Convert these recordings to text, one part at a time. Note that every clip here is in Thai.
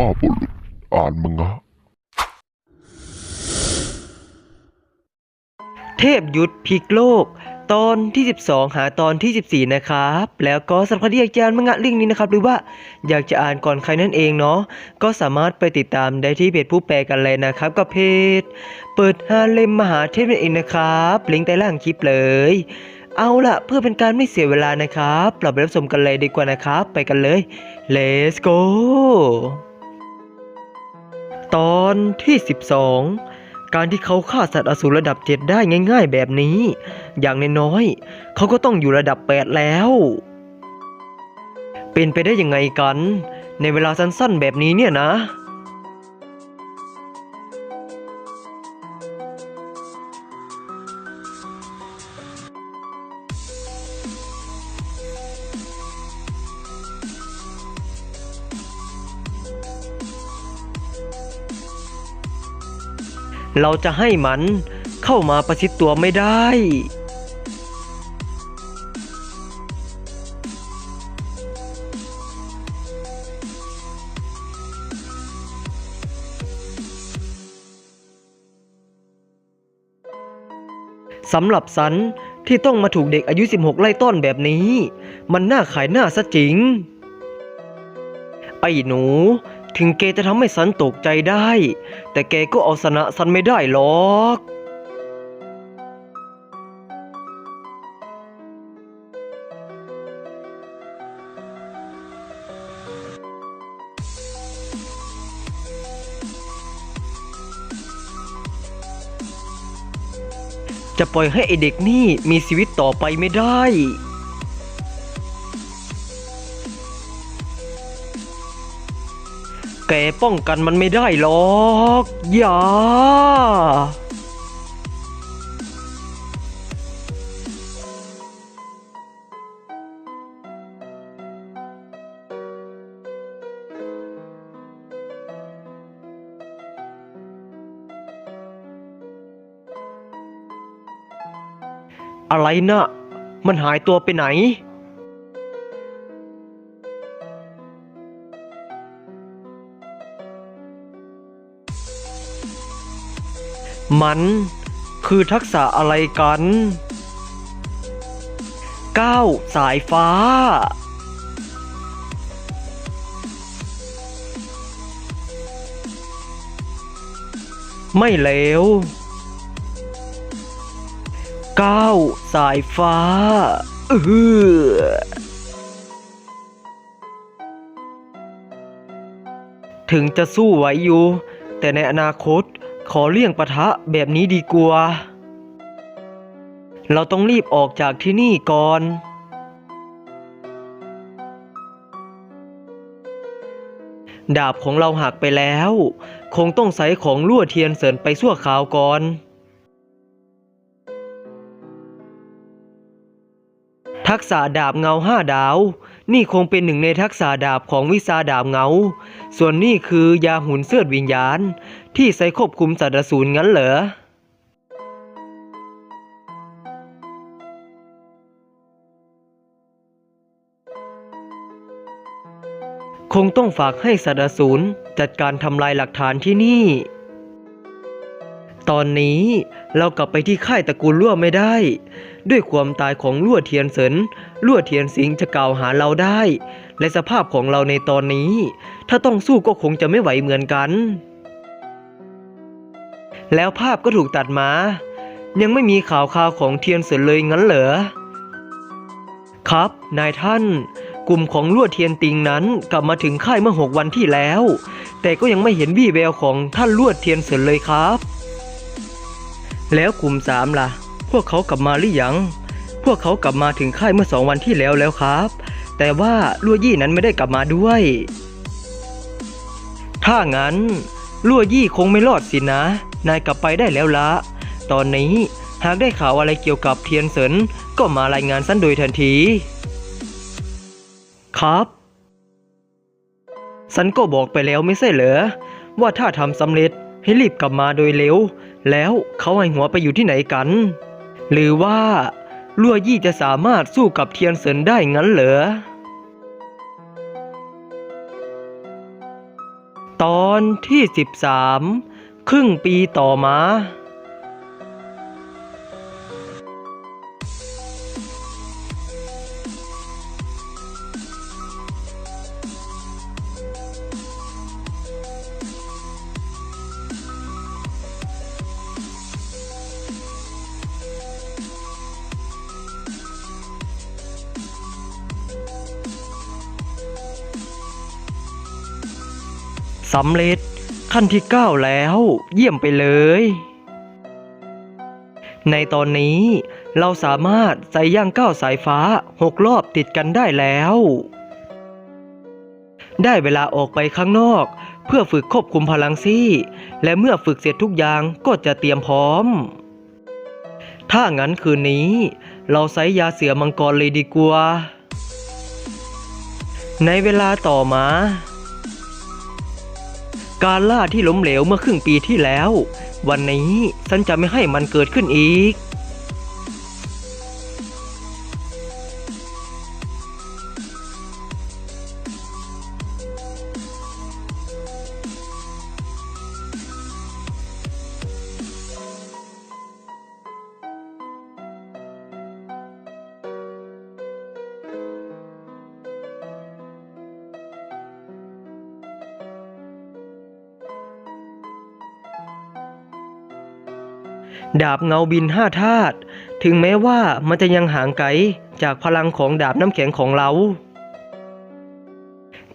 พ่อบุรุษอ่านมังะเทพยุทธพลิกโลก ตอนที่ 12 หาตอนที่ 14 นะครับ แล้วก็สำหรับใครที่อยากจะอ่านมังงะเรื่องนี้นะครับ หรือว่าอยากจะอ่านก่อนใครนั่นเองเนาะก็สามารถไปติดตามได้ที่เพจผู้แปลกันเลยนะครับ กับเพจ เปิดฮาเลมมหาเทพนั่นเองนะครับลิงก์ใต้ล่างคลิปเลย เอาล่ะเพื่อเป็นการไม่เสียเวลานะครับเราไปรับชมกันเลยดีกว่านะครับ ไปกันเลย let's go ตอนที่ 12 การที่เขาฆ่าสัตว์อสูรระดับเจ็ดได้ง่าย ๆ แบบนี้ อย่างน้อยๆเขาก็ต้องอยู่ระดับแปดแล้ว เป็นไปได้ยังไงกัน ในเวลาสั้นๆแบบนี้เนี่ยนะ เราจะให้มันเข้ามาประชิดตัวไม่ได้ สำหรับสันที่ต้องมาถูกเด็กอายุ 16 ไล่ต้อนแบบนี้ มันน่าขายหน้าซะจริง ไอ้หนู ถึงแกจะทำให้สันตกใจได้ แต่แกก็เอาชนะสันไม่ได้หรอกจะปล่อยให้ไอเด็กนี่มีชีวิตต่อไปไม่ได้ แกป้องกันมันไม่ได้หรอก อย่า อะไรนะมันหายตัวไปไหน มันคือทักษะอะไรกันก้าสายฟ้า ไม่เลวก้าสายฟ้า เออถึงจะสู้ไหวอยู่ แต่ในอนาคต ขอเลี่ยงปะทะแบบนี้ดีกว่า เราต้องรีบออกจากที่นี่ก่อน ดาบของเราหักไปแล้ว คงต้องใส่ของลั่วเทียนเสรินไปสั่วขาวก่อนทักษะดาบเงาห้าดาว นี่คงเป็นหนึ่งในทักษะดาบของวิชาดาบเงา ส่วนนี่คือยาหุ่นเสื้อวิญญาณ ที่ใช้ควบคุมสัตว์สูรงั้นเหรอคงต้องฝากให้สัตว์สูรจัดการทำลายหลักฐานที่นี่ ตอนนี้เรากลับไปที่ค่ายตระกูลลั่วไม่ได้ ด้วยความตายของลั่วเทียนเสินลั่วเทียนสิงจะกล่าวหาเราได้ และสภาพของเราในตอนนี้ ถ้าต้องสู้ก็คงจะไม่ไหวเหมือนกัน แล้วภาพก็ถูกตัดมา ยังไม่มีข่าวข่าวของเทียนเสินเลยงั้นเหรอครับ นายท่าน กลุ่มของลั่วเทียนติงนั้นกลับมาถึงค่ายเมื่อหกวันที่แล้ว แต่ก็ยังไม่เห็นวี่แววของท่านลั่วเทียนเสินเลยครับ แล้วกลุ่มสามล่ะ พวกเขากลับมาหรือยัง พวกเขากลับมาถึงค่ายเมื่อสองวันที่แล้วแล้วครับ แต่ว่าลั่วยี่นั้นไม่ได้กลับมาด้วย ถ้างั้นลั่วยี่คงไม่รอดสินะ นายกลับไปได้แล้วละ ตอนนี้หากได้ข่าวอะไรเกี่ยวกับเทียนเสินก็มารายงานสั้นโดยทันที ครับฉันก็บอกไปแล้วไม่ใช่เหรอว่าถ้าทำสำเร็จให้รีบกลับมาโดยเร็ว แล้วเขาให้หัวไปอยู่ที่ไหนกัน หรือว่าลั่วยี่จะสามารถสู้กับเทียนเซินได้งั้นเหรอ ตอนที่ 13 ครึ่งปีต่อมา สำเร็จขั้นที่ 9 แล้ว เยี่ยมไปเลย ในตอนนี้เราสามารถใส่ย่างก้าวสายฟ้าหกรอบติดกันได้แล้ว ได้เวลาออกไปข้างนอก เพื่อฝึกควบคุมพลังซี่ และเมื่อฝึกเสร็จทุกอย่างก็จะเตรียมพร้อม ถ้างั้นคืนนี้ เราใช้ยาเสือมังกรเลยดีกว่า ในเวลาต่อมา การล่าที่ล้มเหลวเมื่อครึ่งปีที่แล้ว วันนี้ฉันจะไม่ให้มันเกิดขึ้นอีก ดาบเงาบินห้าธาตุถึงแม้ว่ามันจะยังห่างไกลจากพลังของดาบน้ำแข็งของเรา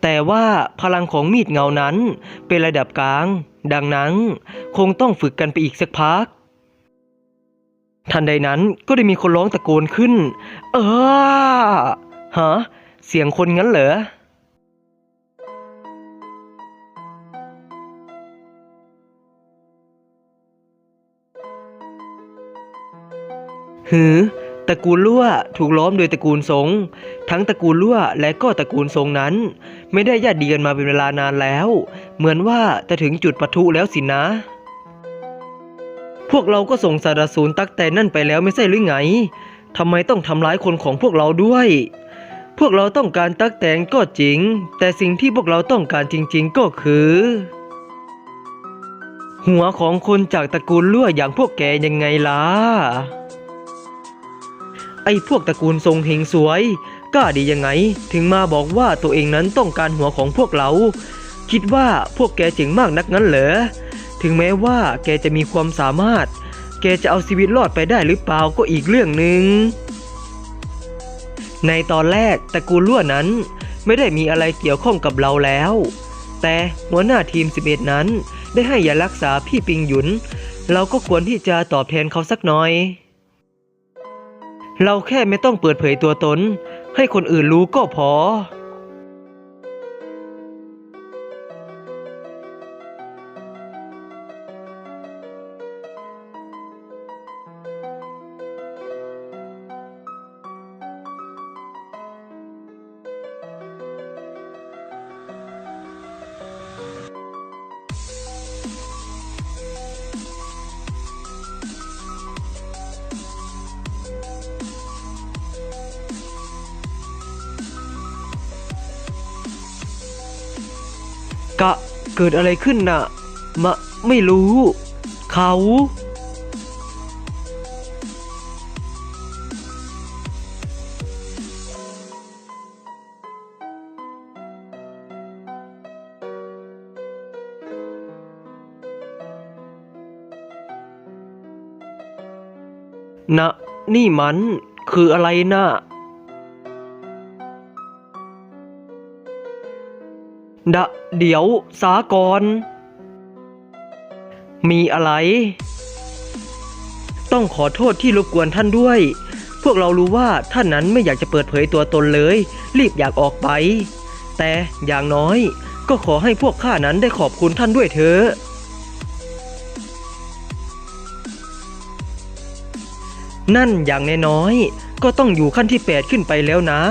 แต่ว่าพลังของมีดเงานั้นเป็นระดับกลาง ดังนั้นคงต้องฝึกกันไปอีกสักพัก ทันใดนั้นก็ได้มีคนร้องตะโกนขึ้น เออฮะเสียงคนงั้นเหรอ หือตระกูลลั่วถูกล้อมโดยตระกูลสงฆ์ทั้งตระกูลลั่วและก็ตระกูลสงฆ์นั้น ไม่ได้ญาติดีกันมาเป็นเวลานานแล้ว เหมือนว่าจะถึงจุดปะทุแล้วสินะ พวกเราก็ส่งสารสูนตักแต่นั่นไปแล้วไม่ใช่หรือไงทำไมต้องทำร้ายคนของพวกเราด้วย พวกเราต้องการตักแตงก็จริง แต่สิ่งที่พวกเราต้องการจริง ๆก็คือ หัวของคนจากตระกูลลั่วอย่างพวกแกยังไงล่ะ ไอ้พวกตระกูลทรงเฮงสวยกล้าดียังไง ถึงมาบอกว่าตัวเองนั้นต้องการหัวของพวกเรา คิดว่าพวกแกเจ๋งมากนักงั้นเหรอ ถึงแม้ว่าแกจะมีความสามารถ แกจะเอาชีวิตรอดไปได้หรือเปล่าก็อีกเรื่องหนึ่งในตอนแรกตระกูลลั่วนั้นไม่ได้มีอะไรเกี่ยวข้องกับเราแล้ว แต่หัวหน้าทีม 11 นั้น ได้ให้ยารักษาพี่ปิงหยุน เราก็ควรที่จะตอบแทนเขาสักหน่อย เราแค่ไม่ต้องเปิดเผยตัวตน ให้คนอื่นรู้ก็พอ กะเกิดอะไรขึ้นน่ะ มะ ไม่รู้ เขา นะ นี่มันคืออะไรน่ะ ดะเดี๋ยวสากร มีอะไร ต้องขอโทษที่รบกวนท่านด้วย พวกเรารู้ว่าท่านนั้นไม่อยากจะเปิดเผยตัวตนเลย รีบอยากออกไป แต่อย่างน้อยก็ขอให้พวกข้านั้นได้ขอบคุณท่านด้วยเถอะนั่นอย่างน้อยก็ต้องอยู่ขั้นที่ 8 ขึ้นไปแล้วนะ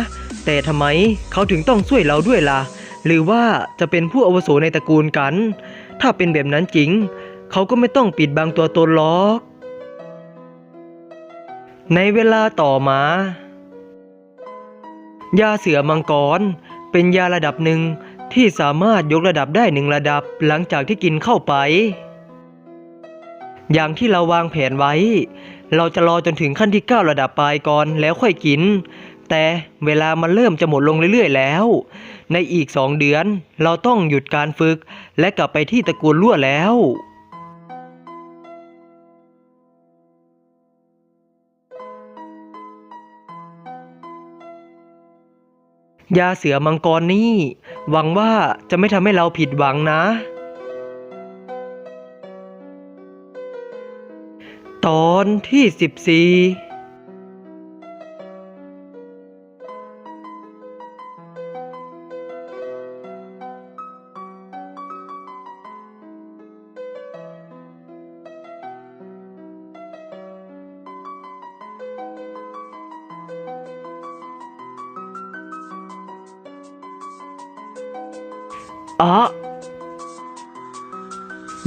แต่ทำไมเขาถึงต้องช่วยเราด้วยล่ะ หรือว่าจะเป็นผู้อาวุโสในตระกูลกัน ถ้าเป็นแบบนั้นจริง เขาก็ไม่ต้องปิดบังตัวตนหรอก ในเวลาต่อมา ยาเสือมังกร เป็นยาระดับหนึ่งที่สามารถยกระดับได้หนึ่งระดับหลังจากที่กินเข้าไป อย่างที่เราวางแผนไว้ เราจะรอจนถึงขั้นที่ 9 ระดับปลายก่อนแล้วค่อยกิน แต่เวลามันเริ่มจะหมดลงเรื่อยๆแล้ว ในอีกสองเดือนเราต้องหยุดการฝึก และกลับไปที่ตระกูลลั่วแล้ว ยาเสือมังกรนี่ หวังว่าจะไม่ทำให้เราผิดหวังนะ ตอนที่ 14 อ๋อ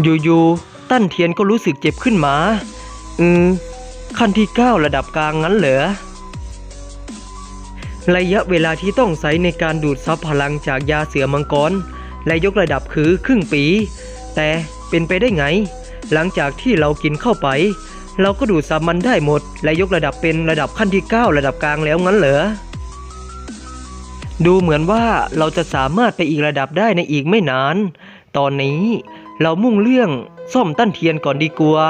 อยู่ๆตั้นเทียนก็รู้สึกเจ็บขึ้นมา อืม ขั้นที่เก้าระดับกลางงั้นเหรอ ระยะเวลาที่ต้องใช้ในการดูดซับพลังจากยาเสือมังกร และยกระดับคือครึ่งปี แต่เป็นไปได้ไง หลังจากที่เรากินเข้าไป เราก็ดูดซับมันได้หมด และยกระดับเป็นระดับขั้นที่ 9 ระดับกลางแล้วงั้นเหรอ ดูเหมือนว่าเราจะสามารถไปอีกระดับได้ในอีกไม่นาน ตอนนี้เรามุ่งเรื่องซ่อมตั้นเทียนก่อนดีกว่า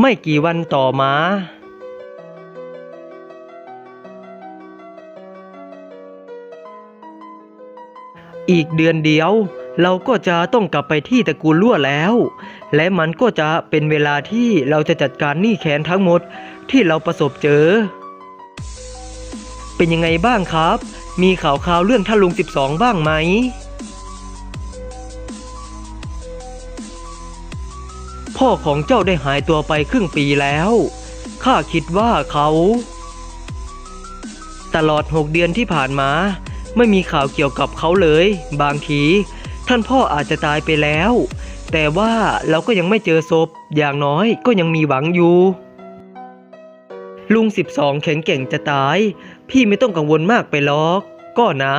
ไม่กี่วันต่อมา อีกเดือนเดียว เราก็จะต้องกลับไปที่ตระกูลลั่วแล้ว และมันก็จะเป็นเวลาที่เราจะจัดการหนี้แค้นทั้งหมดที่เราประสบเจอ เป็นยังไงบ้างครับ มีข่าวข่าวเรื่องท่านลุง 12 บ้างไหม พ่อของเจ้าได้หายตัวไปครึ่งปีแล้ว ข้าคิดว่าเขา ตลอดหกเดือนที่ผ่านมา ไม่มีข่าวเกี่ยวกับเขาเลย บางที ท่านพ่ออาจจะตายไปแล้ว แต่ว่าเราก็ยังไม่เจอศพ อย่างน้อยก็ยังมีหวังอยู่ลุง 12 แข็งแก่งจะตาย พี่ไม่ต้องกังวลมากไปหรอก ก็นะ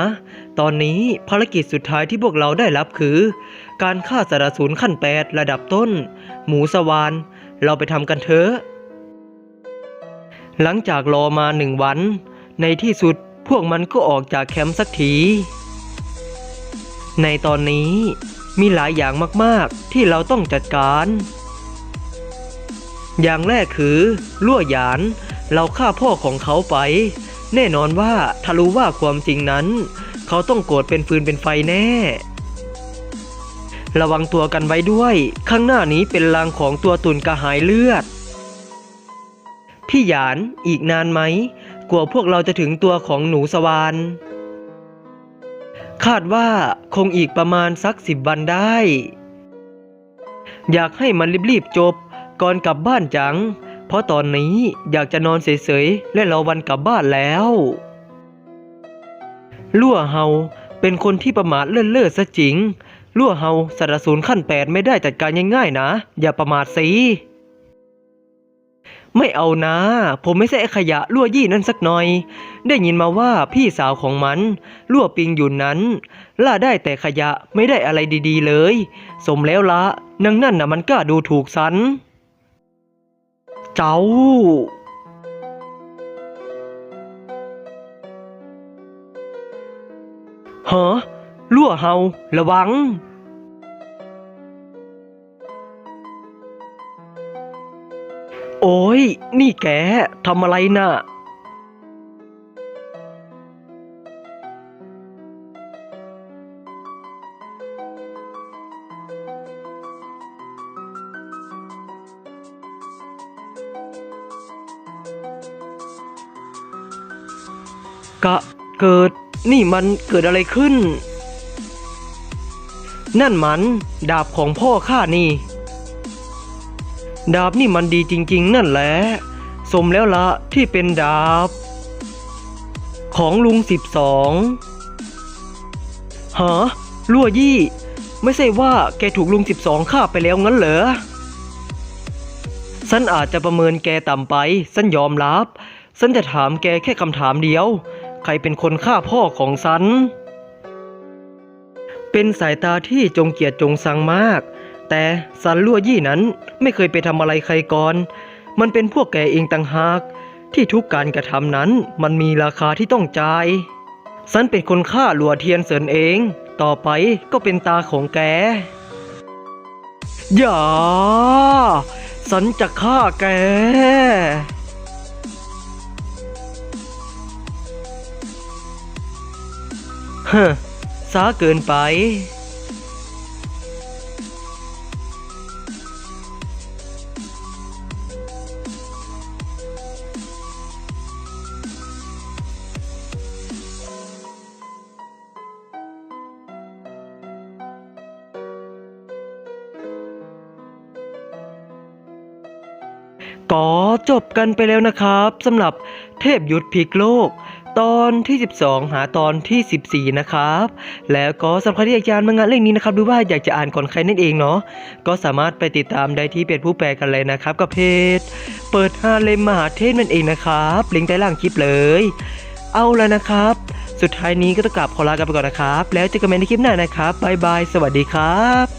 ตอนนี้ภารกิจสุดท้ายที่พวกเราได้รับคือ การฆ่าสารสูรขั้น8ระดับต้น หมูสวานเราไปทำกันเถอะ หลังจากรอมาหนึ่งวัน ในที่สุดพวกมันก็ออกจากแคมป์สักที ในตอนนี้มีหลายอย่างมากๆ ที่เราต้องจัดการ อย่างแรกคือ ลั่วหยาน เราฆ่าพ่อของเขาไป แน่นอนว่าถ้ารู้ว่าความจริงนั้น เขาต้องโกรธเป็นฟืนเป็นไฟแน่ ระวังตัวกันไว้ด้วย ข้างหน้านี้เป็นรางของตัวตุนกระหายเลือด พี่หยานอีกนานไหม กลัวพวกเราจะถึงตัวของหนูสวานคาดว่าคงอีกประมาณสักสิบวันได้ อยากให้มันรีบๆจบก่อนกลับบ้านจัง เพราะตอนนี้อยากจะนอนเฉยๆและรอวันกลับบ้านแล้วลั่วเฮาเป็นคนที่ประมาทเลิศเล่อซะจริงลั่วเฮาสารสูนขั้นแปดไม่ได้จัดการง่ายๆนะ อย่าประมาทสิไม่เอานะ ผมไม่ใช่ขยะลั่วยี่นั่นสักหน่อย ได้ยินมาว่าพี่สาวของมันลั่วปิงหยุนนั้น ล่าได้แต่ขยะไม่ได้อะไรดีๆเลย สมแล้วละนางนั่นน่ะมันกล้าดูถูกสัน เจ้าฮะลั่วเฮาระวัง โอ้ย นี่แกทำอะไรน่ะ กะเกิด นี่มันเกิดอะไรขึ้น นั่นมันดาบของพ่อข้านี่ ดาบนี่มันดีจริง ๆ นั่นแหละ สมแล้วละที่เป็นดาบ ของลุงสิบสองฮะลั่วยี่ ไม่ใช่ว่าแกถูกลุงสิบสองฆ่าไปแล้วงั้นเหรอฉันอาจจะประเมินแกต่ำไป ฉันยอมรับ ฉันจะถามแกแค่คำถามเดียว ใครเป็นคนฆ่าพ่อของฉัน เป็นสายตาที่จงเกียรติจงสังมาก แต่สันลั่วยี่นั้นไม่เคยไปทำอะไรใครก่อน มันเป็นพวกแกเองต่างหาก ที่ทุกการกระทำนั้นมันมีราคาที่ต้องจ่ายสันเป็นคนฆ่าหลัวเทียนเสินเอง ต่อไปก็เป็นตาของแก อย่าสันจะฆ่าแก เฮ้อสาเกินไป ก็จบกันไปแล้วนะครับสำหรับเทพยุทธพลิกโลก ตอนที่ 12 หาตอนที่ 14 นะครับ แล้วก็สำหรับใครที่อยากจะอ่านมังงะเรื่องนี้นะครับหรือว่าอยากจะอ่านก่อนใครนั่นเองเนาะก็สามารถไปติดตามได้ที่เพจผู้แปลกันเลยนะครับกับเพจ เปิดห้าเล่มมหาเทพนั่นเองนะครับลิงก์ใต้ล่างคลิปเลย เอาแล้วนะครับ สุดท้ายนี้ก็ต้องกลับขอลากันไปก่อนนะครับ แล้วเจอกันใหม่ในคลิปหน้านะครับบายบายสวัสดีครับ